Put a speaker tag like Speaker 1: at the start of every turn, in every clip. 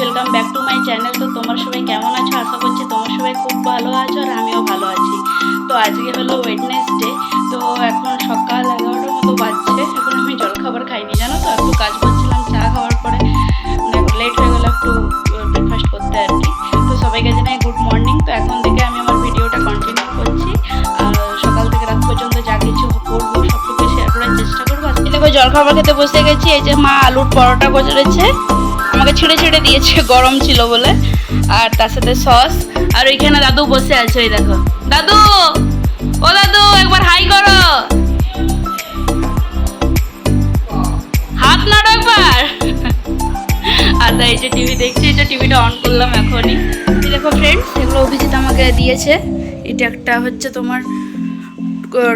Speaker 1: Welcome back to my channel তো তোমার সবাই কেমন আছো? আশা করছি তোমার সবাই খুব ভালো আছো আর আমিও ভালো আছি। তো আজকে হলো ওয়েডনেসডে তো এখন সকাল এগারোটার মতো বাজছে। এখন আমি জলখাবার খাইনি, জানো তো? একটু কাজ করছিলাম, চা খাওয়ার পরে। লেট হয়ে গেলো একটু ব্রেকফাস্ট করতে আর কি। তো সবাইকে জানাই গুড মর্নিং তো এখন থেকে আমি আমার ভিডিওটা কন্টিনিউ করছি। আর সকাল থেকে রাত পর্যন্ত যা কিছু করব, সবটুকু শেয়ার করার চেষ্টা করব। আজকে দেখো জলখাবার খেতে বসে গেছি। এই যে মা আলুর পরোটা করেছে আমাকে ছিঁড়ে ছিঁড়ে দিয়েছে, গরম ছিল বলে। আর তার সাথে সস আর ওইখানে দাদু বসে আছে, ওই দেখো। দাদু! ও দাদু, একবার হাই করো। হাত নাড়ো একবার। আর এই যে টিভি দেখছি, এটা টিভিটা অন করলাম এখনই। দেখো ফ্রেন্ডস এগুলো অভিজিৎ আমাকে দিয়েছে। এটা একটা হচ্ছে তোমার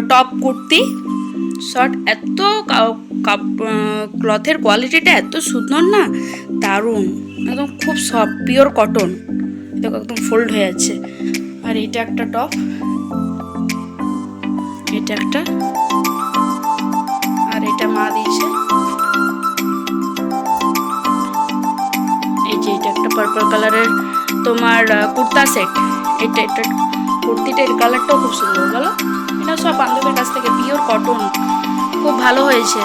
Speaker 1: টপ কুর্তি। শর্ট, এত ক্লথের কোয়ালিটিটা এত সুন্দর না? দারুণ। একদম খুব সফট পিওর কটন দেখো, একদম ফোল্ড হয়ে আছে। আর এটা একটা টপ এটা একটা। আর এটা মা দিয়েছে। এই যে, এটা একটা পার্পল কালারের তোমার কুর্তা সেট এটা এটা কুর্তিটা এর কালারটাও খুব সুন্দর, বলো? এটা সব বান্ধবের কাছ থেকে পিওর কটন খুব ভালো হয়েছে।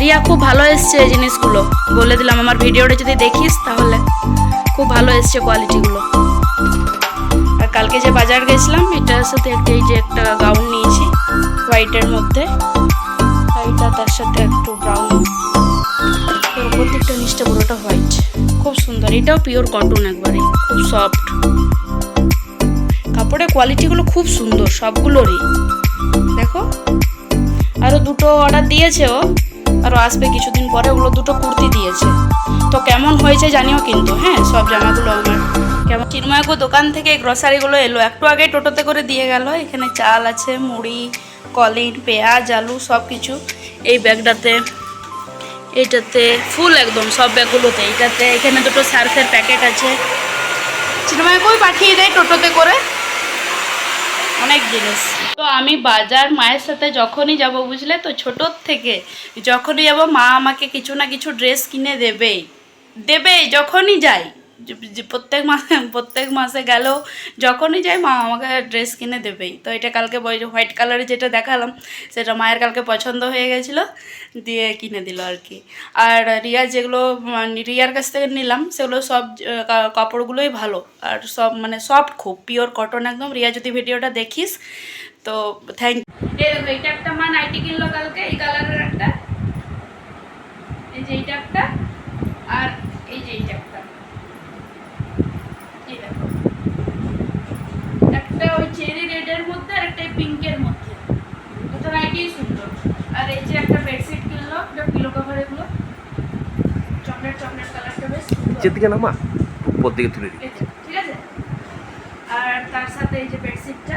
Speaker 1: রিয়া, খুব ভালো এসছে জিনিসগুলো। বলে দিলাম, আমার ভিডিওটা যদি দেখিস তাহলে খুব ভালো এসছে কোয়ালিটিগুলো আর কালকে যে বাজার গেছিলাম, এটার সাথে একটা এই যে একটা গাউন নিয়েছি হোয়াইটের মধ্যে। এটা তার সাথে একটু ব্রাউন ওপর দিকটা নিচটা পুরোটা হোয়াইট খুব সুন্দর। এটাও পিওর কটন একবারে। খুব সফট কাপড়ের কোয়ালিটিগুলো খুব সুন্দর, সবগুলোরই। দেখো? আরও দুটো অর্ডার দিয়েছে ও। আরও আসবে কিছুদিন পরে, ওগুলো দুটো কুর্তি দিয়েছে। তো কেমন হয়েছে জানিও কিন্তু হ্যাঁ? সব জামাগুলো আমার। কেমন? চিন্ময়াকু দোকান থেকে গ্রসারিগুলো এলো। একটু আগে টোটোতে করে দিয়ে গেল। এখানে চাল আছে, মুড়ি কলিন পেঁয়াজ, আলু সব কিছু এই ব্যাগটাতে এইটাতে ফুল একদম সব ব্যাগগুলোতে। এইটাতে, এখানে দুটো সার্ফের প্যাকেট আছে। চিন্ময়াকুই পাঠিয়ে দেয় টোটোতে করে? অনেক জিনিস। তো আমি বাজার মায়ের সাথে যখনই যাব, বুঝলে? তো ছোটোর থেকে যখনই যাব, মা আমাকে কিছু না কিছু ড্রেস কিনে দেবেই। দেবে যখনই যাই। প্রত্যেক মাসে প্রত্যেক মাসে গেলেও যখনই যাই মা আমাকে ড্রেস কিনে দেবেই। তো এটা কালকে হোয়াইট কালারের যেটা দেখালাম, সেটা মায়ের কালকে পছন্দ হয়ে গেছিল, দিয়ে কিনে দিল আর কি। আর রিয়া যেগুলো মানে রিয়ার কাছ থেকে নিলাম, সেগুলো সব কাপড়গুলোই ভালো। আর সব মানে সফট খুব পিওর কটন একদম। রিয়া, যদি ভিডিওটা দেখিস, তো থ্যাংক দেখো, এইটা একটা মা নাইটি কিনলো কালকে, এই কালারের একটা। এই যে এইটা একটা, আর এই যে এইটা একটা এই দেখো একটা ওই চেরি রেডের মধ্যে আর একটা পিঙ্কের মধ্যে দুটো নাইটি সুন্দর আর এই যে একটা বেডশিট কিনলো একটা পিলো কভার এগুলো চকলেট চকলেট কালারটা বেশ সুন্দর।
Speaker 2: নিচের দিকে নামা, উপর দিকে তুলে দিই
Speaker 1: ঠিক আছে? আর তার সাথে এই যে বেডশিটটা।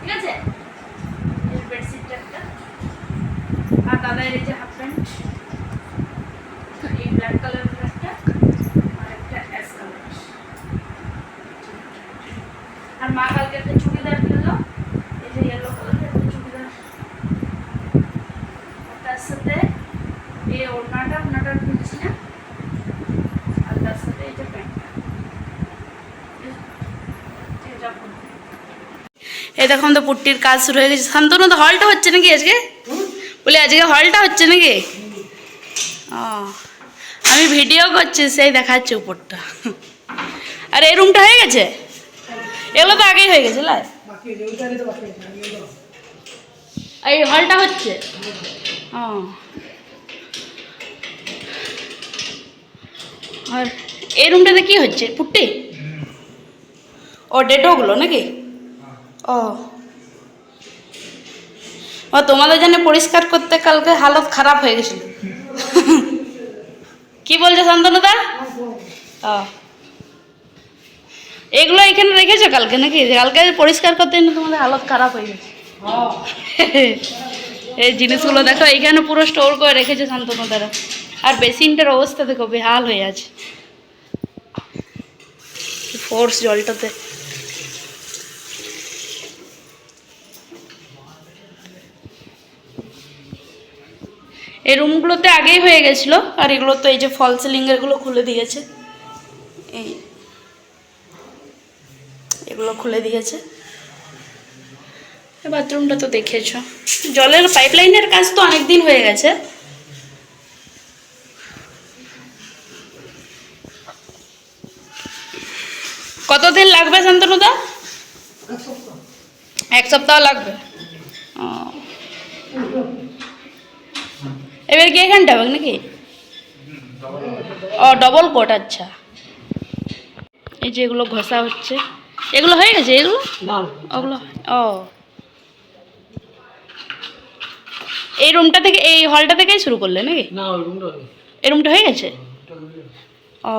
Speaker 1: ঠিক আছে? এই বেডশিটটা আর যে হাফ প্যান্ট, এই ব্ল্যাক কালারের একটা অ্যাশ কালার। আর মা কালকে একটা চুড়িদার কিনলো, এই যে ইয়েলো কালারের একটা চুড়িদার। তার সাথে এই যে দেখুন তো পুট্টির কাজ শুরু হয়ে গেছে। শান্তনু তো হলটা হচ্ছে নাকি আজকে? বলি, আজকে হলটা হচ্ছে নাকি? ও, আমি ভিডিও করছি, সেই দেখাচ্ছে উপরটা। আর এই রুমটা হয়ে গেছে? এগুলো তো আগেই হয়ে গেছে, লাই। এই হলটা হচ্ছে? ও। আর এই রুমটাতে কি হচ্ছে? পুট্টি? ও ডেটোগুলো নাকি? ও। ও তোমাদের জন্য পরিষ্কার করতে কালকে হালত খারাপ হয়ে গেছিল। কি বলছে শান্তনুদা? ও। এগুলো এখানে রেখেছো কালকে নাকি? কালকে পরিষ্কার করতে না তোমাদের হালত খারাপ হয়ে গেছে। এই জিনিসগুলো দেখো এইখানে পুরো স্টোর করে রেখেছে শান্তনু দ্বারা আর বেসিনটার অবস্থা দেখো, বেহাল হয়ে আছে। ফোর্স জলটাতে। এই রুমগুলোতে আগেই হয়ে গেছিল, আর এগুলো তো এই যে ফল সিলিংয়েরগুলো খুলে দিয়েছে। এই এগুলো খুলে দিয়েছে। বাথরুমটা তো দেখেছ। জলের পাইপলাইনের কাজ তো অনেক দিন হয়ে গেছে। কতদিন লাগবে শান্তনুদা? এক সপ্তাহ লাগবে। এবার কি এখানটা হবে নাকি? ও ডবল কোট আচ্ছা। এই যে এগুলো ঘষা হচ্ছে। এগুলো হয়ে গেছে এগুলো? ওগুলো ও। এই রুমটা থেকে এই হলটা থেকেই শুরু করলে নাকি?
Speaker 3: না
Speaker 1: এই রুমটা হয়ে গেছে? ও।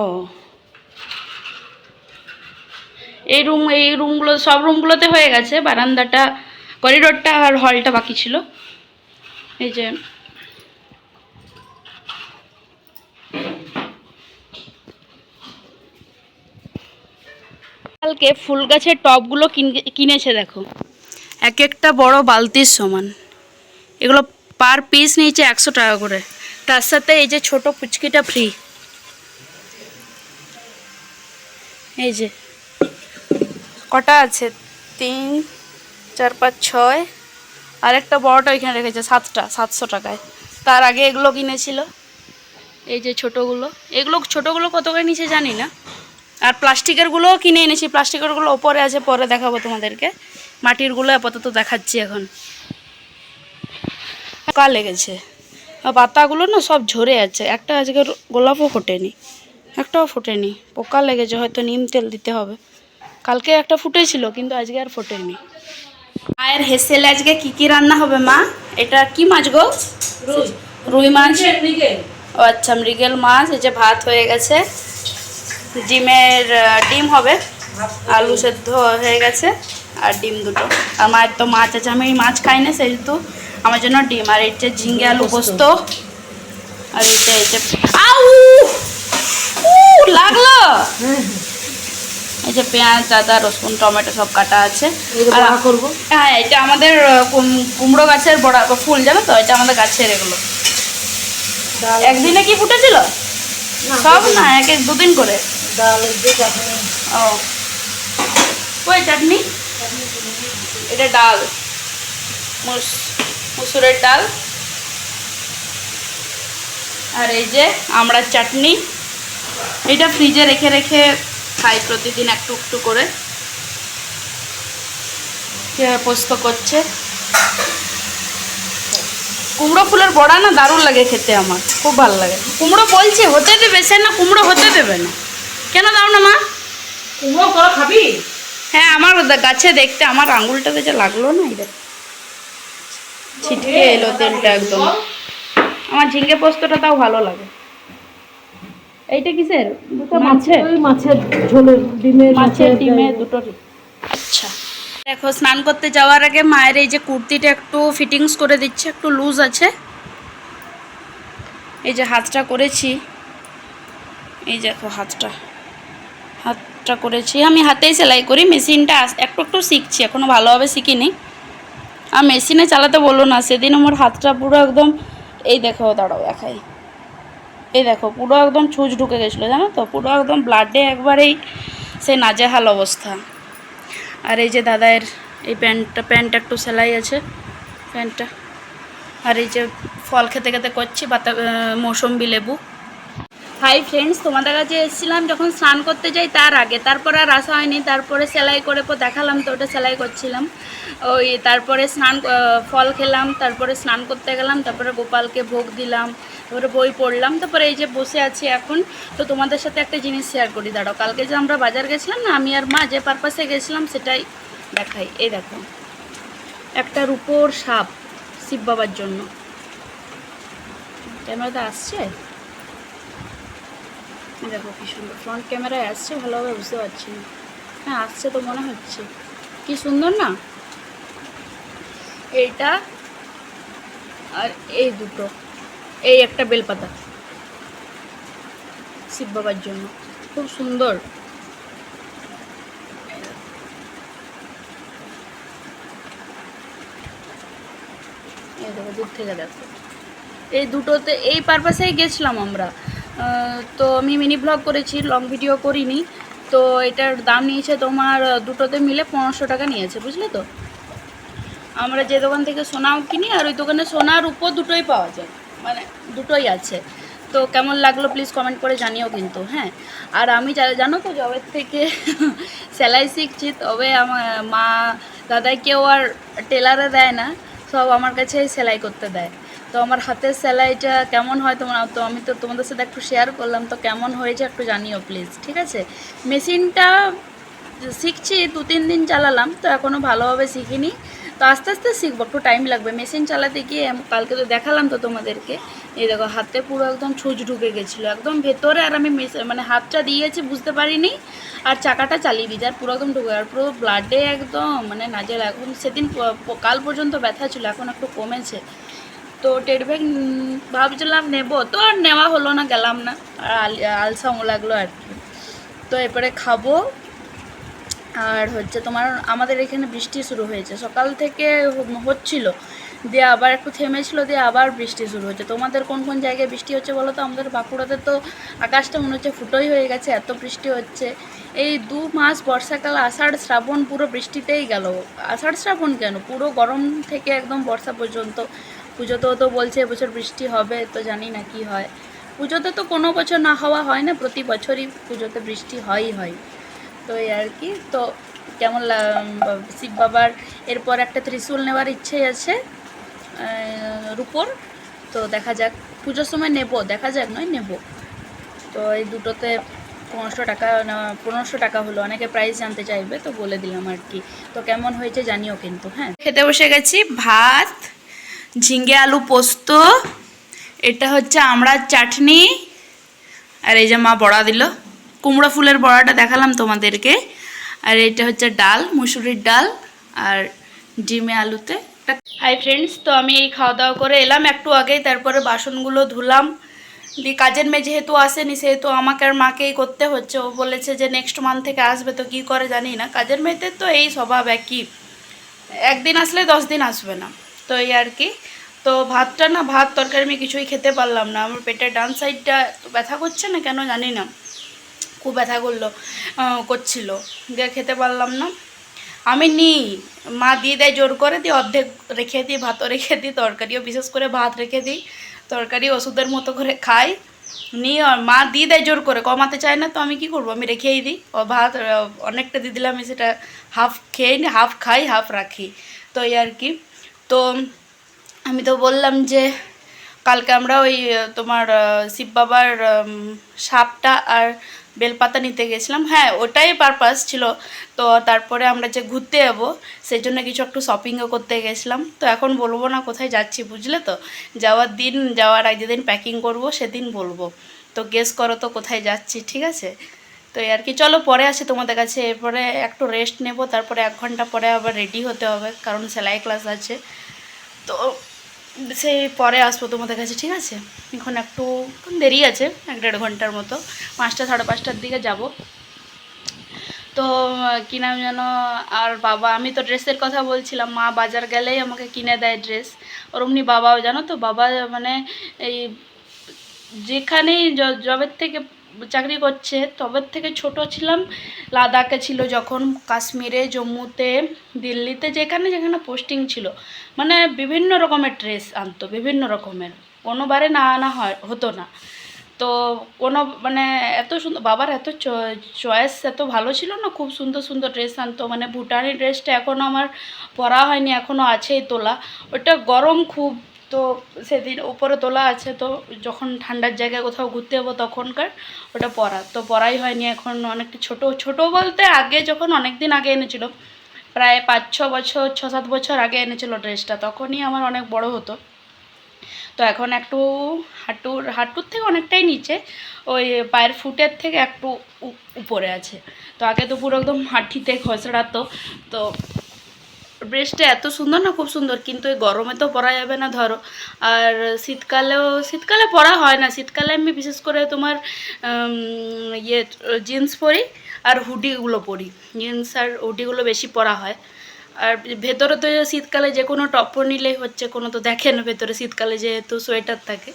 Speaker 1: এই রুম এই রুমগুলো সব রুমগুলোতে হয়ে গেছে। বারান্দাটা, করিডোরটা আর হলটা বাকি ছিল। এই যে, কালকে ফুল গাছের টবগুলো কিন- কিনেছে দেখো। এক একটা বড় বালতির সমান। এগুলো পার পিস নিয়েছে একশো টাকা করে। তার সাথে এই যে ছোট পুচকিটা ফ্রি এই যে কটা আছে? তিন, চার, পাঁচ, ছয়। আর একটা বড়টা ওইখানে রেখেছে, সাতটা, সাতশো টাকায়। তার আগে এগুলো কিনেছিল। এই যে ছোটোগুলো। এগুলো ছোটোগুলো কত করে নিচে জানি না। আর প্লাস্টিকেরগুলোও কিনে এনেছি। প্লাস্টিকেরগুলো ওপরে আছে, পরে দেখাবো তোমাদেরকে। মাটিরগুলো আপাতত দেখাচ্ছি এখন। পোকা লেগেছে। পাতাগুলো না সব ঝরে আছে। একটা আজকে গোলাপও ফোটেনি। একটাও ফোটেনি। পোকা লেগেছে, হয়তো নিম তেল দিতে হবে। কালকে একটা ফুটেছিল কিন্তু আজকে আর ফোটেনি। মায়ের হেসেল আজকে কি কি রান্না হবে মা? এটা কি মাছ গো? রুই। মাছ। ও আচ্ছা মৃগেল মাছ এই যে ভাত হয়ে গেছে। ডিমের ডিম হবে আলু সেদ্ধ হয়ে গেছে আর ডিম দুটো। আর মায়ের তো মাছ আছে আমি মাছ খাই না সেহেতু আমার জন্য ডিম। আর এই যে ঝিঙ্গে আলু পোস্ত। আর এইটা এই যে আউ! লাগল! এই যে পেঁয়াজ আদা রসুন টমেটো সব কাটা আছে। আর
Speaker 3: করব?
Speaker 1: হ্যাঁ এটা আমাদের কুমড়ো গাছের বড়া ফুল জানো তো? এটা আমাদের গাছের এগুলো। একদিনে কি ফুটেছিল? সব না এক এক দুদিন করে। ও। কই চাটনি? এটা ডাল। মুস- মুসুরের ডাল। আর এই যে আমড়ার চাটনি। এটা ফ্রিজে রেখে রেখে খাই প্রতিদিন একটু একটু করে। কীভাবে পোস্ত করছে? কুমড়ো ফুলের বড়া না দারুণ লাগে খেতে আমার খুব ভালো লাগে। কুমড়ো বলছে হতে দেবে সে না কুমড়ো হতে দেবে না। কেন দাও না মা?
Speaker 3: কুমড়ো তোরা খাবি?
Speaker 1: হ্যাঁ আমার গাছে দেখতে আমার আঙুলটাতে যে লাগল না এটা ছিটকে এলো তেলটা একদম। আমার ঝিঙ্গে পোস্তটা তাও ভালো লাগে। এইটা কিসের? দুটো মাছের
Speaker 3: মাছের? ঝোলের ডিমের
Speaker 1: মাছের ডিমে। দুটোরই আচ্ছা। দেখো স্নান করতে যাওয়ার আগে মায়ের এই যে কুর্তিটা একটু ফিটিংস করে দিচ্ছে একটু লুজ আছে। এই যে হাতটা করেছি। এই দেখো হাতটা। হাতটা করেছি। আমি হাতেই সেলাই করি মেশিনটা একটু একটু শিখছি এখনও ভালোভাবে শিখিনি। আর মেশিনে চালাতে বলল না সেদিন আমার হাতটা পুরো একদম এই দেখো দাঁড়াও দেখাই। এই দেখো, পুরো একদম ছুঁচ ঢুকে গেছিল, জানো তো? পুরো একদম ব্লাডে একবারেই সে নাজেহাল অবস্থা। আর এই যে দাদায়ের এই প্যান্টটা, প্যান্ট একটু সেলাই আছে, প্যান্টটা। আর এই যে ফল খেতে খেতে করছি বাতা মৌসম্বি লেবু। হাই ফ্রেন্ডস তোমাদের কাছে এসেছিলাম যখন স্নান করতে যাই তার আগে। তারপর আর আসা হয়নি, তারপরে সেলাই করে পর দেখালাম তো, ওটা সেলাই করছিলাম। ওই তারপরে স্নান ফল খেলাম, তারপরে স্নান করতে গেলাম, তারপরে গোপালকে ভোগ দিলাম। তারপরে বই পড়লাম তারপরে এই যে বসে আছি এখন, তো তোমাদের সাথে একটা জিনিস শেয়ার করি, দাঁড়াও, কালকে যে আমরা বাজার গেছিলাম না, আমি আর মা যে পারপাসে গেছিলাম সেটাই দেখাই। এই দেখো, একটা রূপোর সাপ, শিব বাবার জন্য। ক্যামেরাতে আসছে? দেখো কি সুন্দর ফ্রন্ট ক্যামেরায় আসছে, ভালোভাবে বুঝতে পারছি না। হ্যাঁ আসছে তো মনে হচ্ছে। কি সুন্দর না? এইটা আর এই দুটো। এই একটা বেলপাতা। শিব বাবার জন্য। খুব সুন্দর। দূর থেকে দেখো। এই দুটোতে, এই পারপাসেই গেছিলাম আমরা। তো আমি মিনি ব্লগ করেছি লং ভিডিও করিনি। তো এটার দাম নিয়েছে তোমার দুটোতে মিলে পনেরোশো টাকা নিয়েছে, বুঝলে তো? আমরা যে দোকান থেকে সোনাও কিনি, আর ওই দোকানে সোনার উপর দুটোই পাওয়া যায়। মানে দুটোই আছে। তো কেমন লাগল প্লিজ কমেন্ট করে জানিও কিন্তু হ্যাঁ। আর আমি জানো তো জবের থেকে সেলাই শিখছি, তবে আমার মা দাদাই কেউ আর টেলারে দেয় না, সব আমার কাছেই সেলাই করতে দেয়। তো আমার হাতের সেলাইটা কেমন হয় তোমার তো আমি তো তোমাদের সাথে একটু শেয়ার করলাম, তো কেমন হয়েছে একটু জানিও প্লিজ ঠিক আছে? মেশিনটা শিখছি দু তিন দিন চালালাম, তো এখনও ভালোভাবে শিখিনি। তো আস্তে আস্তে শিখব, একটু টাইম লাগবে। মেশিন চালাতে গিয়ে কালকে তো দেখালাম তো তোমাদেরকে। এই দেখো, হাতে পুরো একদম ছুঁচ ঢুকে গেছিল, একদম ভেতরে আর আমি মানে হাতটা দিয়েছি, বুঝতে পারিনি। আর চাকাটা চালিয়ে দিয়েছি, আর পুরো একদম ঢুকে আর পুরো ব্লাডে একদম মানে নাজেল এখন সেদিন কাল পর্যন্ত ব্যথা ছিল, এখন একটু কমেছে। তো টেড ব্যাগ ভাবছিলাম নেব, তো আর নেওয়া হলো না, গেলাম না। আর আল- আলসাও লাগল আর কি। তো এরপরে খাব আর হচ্ছে তোমার আমাদের এখানে বৃষ্টি শুরু হয়েছে। সকাল থেকে হচ্ছিল, দিয়ে আবার একটু থেমেছিল, দিয়ে আবার বৃষ্টি শুরু হচ্ছে তোমাদের কোন কোন জায়গায় বৃষ্টি হচ্ছে বলো তো? আমাদের বাঁকুড়াতে তো আকাশটা মনে হচ্ছে ফুটোই হয়ে গেছে, এত বৃষ্টি হচ্ছে। এই দু মাস বর্ষাকাল আষাঢ়, শ্রাবণ পুরো বৃষ্টিতেই গেল। আষাঢ়, শ্রাবণ কেন? পুরো গরম থেকে একদম বর্ষা পর্যন্ত। পুজোতেও তো বলছে এবছর বৃষ্টি হবে, তো জানি না কি হয়। পুজোতে তো কোনো বছর না হওয়া হয় না, প্রতি বছরই পুজোতে বৃষ্টি হয়ই হয়। তো এই আর কি। তো কেমন শিব বাবার এরপর একটা ত্রিশূল নেওয়ার ইচ্ছে আছে রূপোর। তো দেখা যাক, পুজোর সময় নেব, দেখা যাক নয়, নেব। তো এই দুটোতে পনেরোশো টাকা পনেরোশো টাকা হলো। অনেকে প্রাইস জানতে চাইবে, তো বলে দিলাম আর কি। তো কেমন হয়েছে জানিও কিন্তু হ্যাঁ। খেতে বসে গেছি, ভাত, ঝিঙ্গে আলু পোস্ত, এটা হচ্ছে আমড়ার চাটনি, আর এই যে মা বড়া দিল। কুমড়ো ফুলের বড়াটা দেখালাম তোমাদেরকে। আর এটা হচ্ছে ডাল, মুসুরির ডাল আর ডিমে আলুতে। হাই ফ্রেন্ডস তো আমি এই খাওয়া দাওয়া করে এলাম। একটু আগেই তারপরে বাসনগুলো ধুলাম। দিয়ে কাজের মেয়ে যেহেতু আসেনি, সেহেতু আমাকে আর মাকেই করতে হচ্ছে। ও বলেছে যে নেক্সট মান্থ থেকে আসবে, তো কি করে জানি না। কাজের মেয়েদের তো এই স্বভাব একই। একদিন আসলে দশ দিন আসবে না। তো এই আর কি। তো ভাতটা না, ভাত, তরকারি আমি কিছুই খেতে পারলাম না। আমার পেটের ডান সাইডটা ব্যথা করছে না কেন জানি না। খুব ব্যথা করল করছিল। দিয়ে খেতে পারলাম না। আমি নিই। মা দিয়ে দেয় জোর করে, দিয়ে অর্ধেক রেখে দিই, ভাতও রেখে দিই, তরকারিও বিশেষ করে ভাত রেখে দিই। তরকারি ওষুধের মতো করে খাই। নিয়ে মা দিয়ে দেয় জোর করে, কমাতে চায় না তো আমি কি করব? আমি রেখেই দিই। ও ভাত অনেকটা দিয়ে দিলে আমি সেটা হাফ খেয়ে নিই হাফ খাই, হাফ রাখি। তো এই আর কি। তো আমি তো বললাম যে, কালকে আমরা ওই তোমার শিব বাবার সাপটা আর বেলপাতা নিতে গেছিলাম। হ্যাঁ ওটাই পারপাস ছিল। তো তারপরে আমরা যে ঘুরতে যাব সেই জন্য কিছু একটু শপিংও করতে গেছিলাম। তো এখন বলব না কোথায় যাচ্ছি, বুঝলে তো? যাওয়ার দিন, যাওয়ার আগে যেদিন প্যাকিং করব, সেদিন বলব। তো গেস করো তো কোথায় যাচ্ছি, ঠিক আছে? তো আর কি। চলো পরে আসি তোমাদের কাছে। এরপরে একটু রেস্ট নেব, তারপরে এক ঘণ্টা পরে আবার রেডি হতে হবে, কারণ সেলাই ক্লাস আছে। তো সেই পরে আসব তোমাদের কাছে ঠিক আছে? এখন একটু দেরি আছে এক দেড় ঘণ্টার মতো। পাঁচটা সাড়ে পাঁচটার দিকে যাব। তো আহ, কি নাম যেন আর বাবা আমি তো ড্রেসের কথা বলছিলাম মা বাজার গেলেই আমাকে কিনে দেয় ড্রেস। ওরমনি বাবাও জানো তো বাবা মানে এই যেখানেই জবের থেকে চাকরি করছে, তবে থেকে ছোট ছিলাম। লাদাখে ছিল যখন, কাশ্মীরে, জম্মুতে, দিল্লিতে, যেখানে যেখানে পোস্টিং ছিল। মানে বিভিন্ন রকমের ড্রেস আনতো, বিভিন্ন রকমের। কোনোবারে না আনা হয়, হতো না। তো কোনো মানে এত সুন্দর, বাবার এত চয়েস এত ভালো ছিল না, খুব সুন্দর সুন্দর ড্রেস আনতো। মানে ভুটানি ড্রেসটা এখনও আমার পরা হয়নি এখনও আছেই তোলা। ওটা গরম খুব তো সেদিন উপরে তোলা আছে, তো যখন ঠান্ডার জায়গায় কোথাও ঘুরতে যাব তখনকার ওটা পরা। তো পরাই হয়নি এখন, অনেকটা ছোট ছোট বলতে আগে যখন অনেক দিন আগে এনেছিল, প্রায় পাঁচ, ছ বছর, ছ, সাত বছর আগে এনেছিল ড্রেসটা, তখনই আমার অনেক বড় হতো। তো এখন একটু হাঁটুর হাঁটুর থেকে অনেকটাই নিচে, ওই পায়ের ফুটের থেকে একটু উপরে আছে। তো আগে তো পুরো একদম হাঁটিতে খসড়াতো তো ড্রেসটা এত সুন্দর না, খুব সুন্দর। কিন্তু এই গরমে তো পরা যাবে না, ধরো। আর শীতকালেও, শীতকালে পরা হয় না। শীতকালে আমি বিশেষ করে তোমার ইয়ে জিন্স পরি আর হুডিগুলো পরি। জিন্স আর হুডিগুলো বেশি পরা হয়।
Speaker 4: আর ভেতরে তো শীতকালে যে কোনো টপ্পর নিলেই হচ্ছে, কোনো তো দেখে না ভেতরে শীতকালে যেহেতু সোয়েটার থাকে।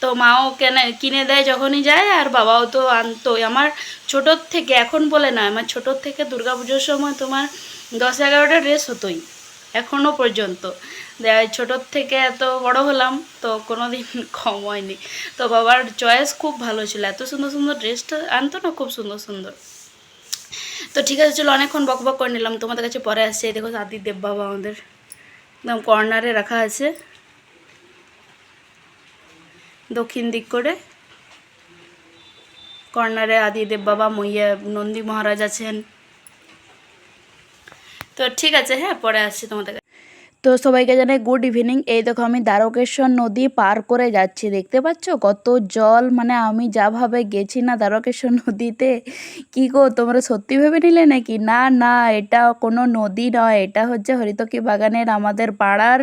Speaker 4: তো মাও কেনে, কিনে দেয় যখনই যায় আর বাবাও তো আনতোই। আমার ছোটোর থেকে, এখন বলে না, আমার ছোটোর থেকে দুর্গাপুজোর সময় তোমার দশ এগারোটা ড্রেস হতোই এখনও পর্যন্ত। ছোটোর থেকে এত বড় হলাম তো কোনো দিন কম হয়নি। তো বাবার চয়েস খুব ভালো ছিল। এত সুন্দর সুন্দর ড্রেসটা আনতো না, খুব সুন্দর সুন্দর। তো ঠিক আছে, চলো অনেকক্ষণ বক বক করে নিলাম। তোমাদের কাছে পরে আসছে। দেখো আদি দেব বাবা আমাদের। একদম কর্নারে রাখা আছে। দক্ষিণ দিক করে। কর্নারে আদি দেব বাবা, মইয়া, নন্দী মহারাজ আছেন। তো ঠিক আছে হ্যাঁ পরে আসছি তোমাদের। তো সবাইকে জানাই গুড ইভিনিং এই দেখো আমি দ্বারকেশ্বর নদী পার করে যাচ্ছি, দেখতে পাচ্ছ? কত জল মানে আমি যাভাবে গেছি না দ্বারকেশ্বর নদীতে, কি গো, তোমরা সত্যি ভেবে নিলে নাকি? না না, এটা কোনো নদী নয়, এটা হচ্ছে হরিতকি বাগানের আমাদের পাড়ার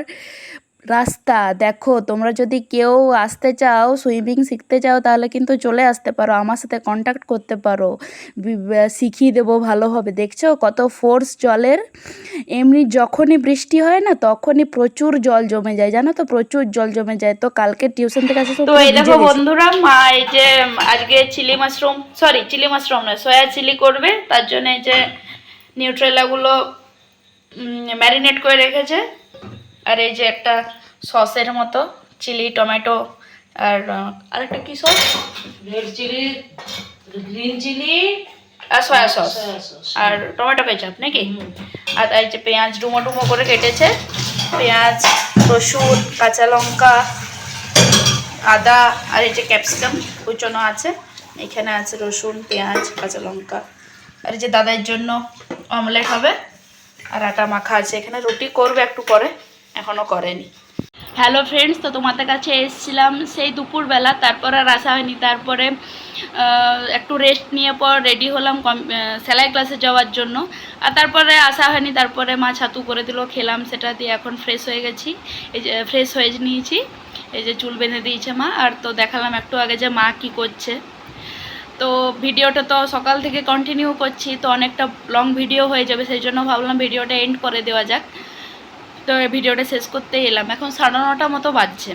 Speaker 4: রাস্তা দেখো তোমরা যদি কেউ আসতে চাও সুইমিং শিখতে চাও তাহলে কিন্তু চলে আসতে পারো আমার সাথে কন্ট্যাক্ট করতে পারো। শিখিয়ে দেবো ভালোভাবে দেখছ কত ফোর্স জলের? এমনি যখনই বৃষ্টি হয় না তখনই প্রচুর জল জমে যায়। জানো তো প্রচুর জল জমে যায়। তো কালকে টিউশন থেকে আসে
Speaker 1: তো এই দেখো বন্ধুরা মা এই যে আজকে chilli mushroom sorry chilli mushroom নয় সয়া চিলি করবে তার জন্য এই যে নিউট্রেলাগুলো ম্যারিনেট করে রেখেছে। আর এই যে একটা সসের মতো চিলি টমেটো আর আরেকটা কি sauce?
Speaker 3: Red chilli green chilli
Speaker 1: আর সয়া সস
Speaker 3: সয়া সস
Speaker 1: আর টমেটো কেচাপ নাকি? আর এই যে পেঁয়াজ ডুমো ডুমো করে কেটেছে। পেঁয়াজ রসুন কাঁচা লঙ্কা আদা আর এই যে ক্যাপসিকাম কুচনো আছে। এখানে আছে রসুন পেঁয়াজ কাঁচা লঙ্কা। আর এই যে দাদার জন্য অমলেট হবে। আর আটা মাখা আছে। এখানে রুটি করবে একটু পরে। এখনও করেনি। হ্যালো ফ্রেন্ডস তো তোমাদের কাছে এসেছিলাম সেই দুপুরবেলা, তারপর আর আসা হয়নি। তারপরে একটু রেস্ট নিয়ে পর রেডি হলাম সেলাই ক্লাসে যাওয়ার জন্য। আর তারপরে আসা হয়নি, তারপরে মা ছাতু করে দিল, খেলাম সেটা দিয়ে এখন ফ্রেশ হয়ে গেছি। এই যে ফ্রেশ হয়ে নিয়েছি। এই যে, চুল বেঁধে দিয়েছে মা। আর তো দেখালাম একটু আগে যে মা কি করছে। তো ভিডিওটা তো সকাল থেকে কন্টিনিউ করছি, তো অনেকটা লং ভিডিও হয়ে যাবে, সেই জন্য ভাবলাম ভিডিওটা এন্ড করে দেওয়া যাক। তো ভিডিওটা শেষ করতেই এলাম। এখন সাড়ে নটা মতো বাজছে।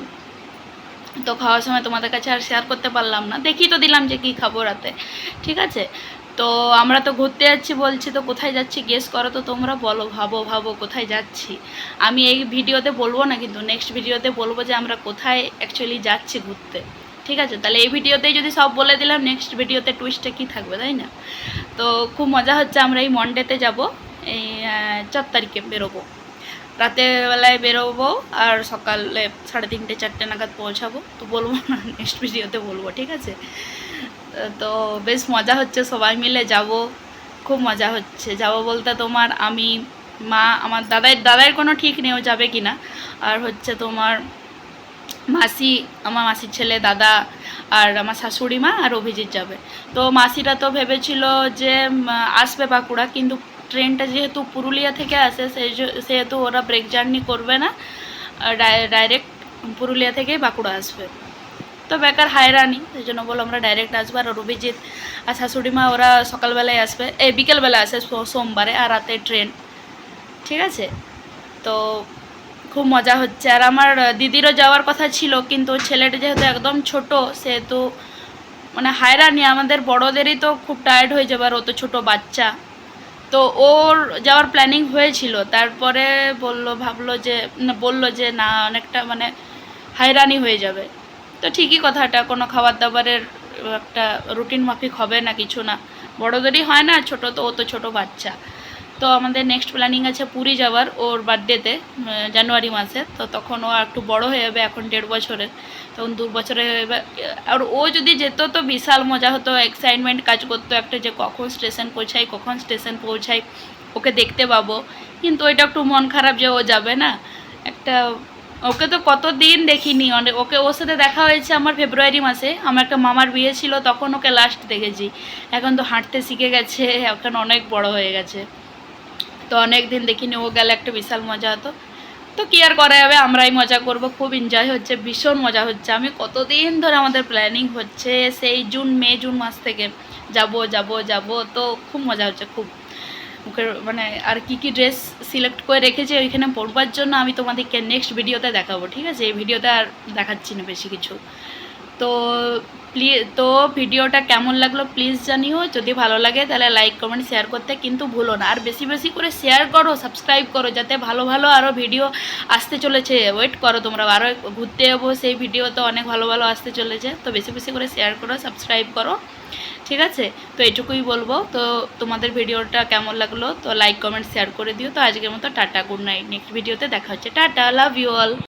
Speaker 1: তো খাওয়ার সময় তোমাদের কাছে আর শেয়ার করতে পারলাম না। দেখি তো দিলাম যে কী খাব রাতে। ঠিক আছে? তো আমরা তো ঘুরতে যাচ্ছি বলছি, তো কোথায় যাচ্ছি গেস করো তো তোমরা বলো, ভাবো ভাবো কোথায় যাচ্ছি। আমি এই ভিডিওতে বলব না কিন্তু নেক্সট ভিডিওতে বলব যে আমরা কোথায় অ্যাকচুয়ালি যাচ্ছি ঘুরতে। ঠিক আছে? তাহলে এই ভিডিওতেই যদি সব বলে দিলাম নেক্সট ভিডিওতে টুইস্টটা কী থাকবে, তাই না? তো খুব মজা হচ্ছে, আমরা এই মন্ডেতে যাব। এই চার তারিখে বেরোবো। রাতের বেলায় বেরোবো আর সকালে সাড়ে তিনটে, চারটে নাগাদ পৌঁছাবো। তো বলব না নেক্সট ভিডিওতে বলব, ঠিক আছে? তো বেশ মজা হচ্ছে, সবাই মিলে যাব। খুব মজা হচ্ছে। যাব বলতে তোমার আমি, মা, আমার দাদাই, দাদার কোনো ঠিক নেই, ও যাবে কি না আর হচ্ছে তোমার মাসি, আমার মাসির ছেলে দাদা আর আমার শাশুড়ি মা আর অভিজিৎ যাবে। তো মাসিরা তো ভেবেছিল যে আসবে বাঁকুড়া, কিন্তু ট্রেনটা যেহেতু পুরুলিয়া থেকে আসে সেহেতু ওরা ব্রেক জার্নি করবে না। ডাইরেক্ট পুরুলিয়া থেকেই বাঁকুড়া আসবে। তো বেকার হায়রানি, সেই জন্য বলো আমরা ডাইরেক্ট আসব। আর অভিজিৎ আর শাশুড়ি মা ওরা সকালবেলায় আসবে। এই বিকেলবেলা আসে সোমবারে আর রাতে ট্রেন। ঠিক আছে? তো খুব মজা হচ্ছে। আর আমার দিদিরও যাওয়ার কথা ছিল, কিন্তু ছেলেটা যেহেতু একদম ছোট, সেহেতু মানে হায়রানি আমাদের বড়দেরই তো খুব টায়ার্ড হয়ে যাবে। আর ও ছোটো বাচ্চা। তো ওর যাওয়ার প্ল্যানিং হয়েছিল। তারপরে বলল, ভাবলো যে বলল যে, না, অনেকটা মানে হায়রানি হয়ে যাবে। তো ঠিকই কথাটা, কোনো খাবার দাবারের একটা রুটিন মাফিক হবে না, কিছু না। বড়দেরই হয় না, ছোট তো, ও তো ছোটো বাচ্চা। তো আমাদের নেক্সট প্ল্যানিং আছে পুরী যাওয়ার ওর বার্থডেতে জানুয়ারি মাসে। তো তখন ও একটু বড় হয়ে যাবে এখন দেড় বছরের। তখন দু বছরের হয়ে যাবে। আর ও যদি যেত তো বিশাল মজা হতো এক্সাইটমেন্ট কাজ করতো একটা যে কখন স্টেশন পৌঁছাই কখন স্টেশন পৌঁছাই ওকে দেখতে পাবো। কিন্তু ওইটা একটু মন খারাপ যে ও যাবে না। একটা ওকে তো কতদিন দেখিনি। অনেক ওকে ওর সাথে দেখা হয়েছে আমার ফেব্রুয়ারি মাসে। আমার একটা মামার বিয়ে ছিল, তখন ওকে লাস্ট দেখেছি। এখন তো হাঁটতে শিখে গেছে, এখন অনেক বড় হয়ে গেছে। তো অনেক দিন দেখিনি, ও গেলে একটা বিশাল মজা হতো। তো কি আর করা যাবে, আমরাই মজা করব, খুব এনজয় হচ্ছে, ভীষণ মজা হচ্ছে। আমি কতদিন ধরে আমাদের প্ল্যানিং হচ্ছে, সেই জুন, মে, জুন মাস থেকে যাব যাব যাব, তো খুব মজা হচ্ছে, খুব। মুখের মানে আর কি কি ড্রেস সিলেক্ট করে রেখেছি, ওইখানে পরবার জন্য আমি তোমাদেরকে নেক্সট ভিডিওতে দেখাবো, ঠিক আছে? এই ভিডিওতে আর দেখাচ্ছি না বেশি কিছু। তো প্লিজ তো ভিডিওটা কেমন লাগল প্লিজ জানিও। যদি ভালো লাগে তাহলে লাইক, কমেন্ট শেয়ার করতে কিন্তু ভুলো না। আর বেশি বেশি করে শেয়ার করো সাবস্ক্রাইব করো, যাতে ভালো ভালো আরও ভিডিও আসতে চলেছে। ওয়েট করো তোমরা আরও ঘুরতে যাব, সেই ভিডিও তো অনেক ভালো ভালো আসতে চলেছে। তো বেশি বেশি করে শেয়ার করো সাবস্ক্রাইব করো। ঠিক আছে? তো এটুকুই বলব। তো তোমাদের ভিডিওটা কেমন লাগল, তো লাইক কমেন্ট শেয়ার করে দিও। তো আজকের মতো টাটা গুড নাইট নেক্সট ভিডিওতে দেখা হচ্ছে। Tata love you all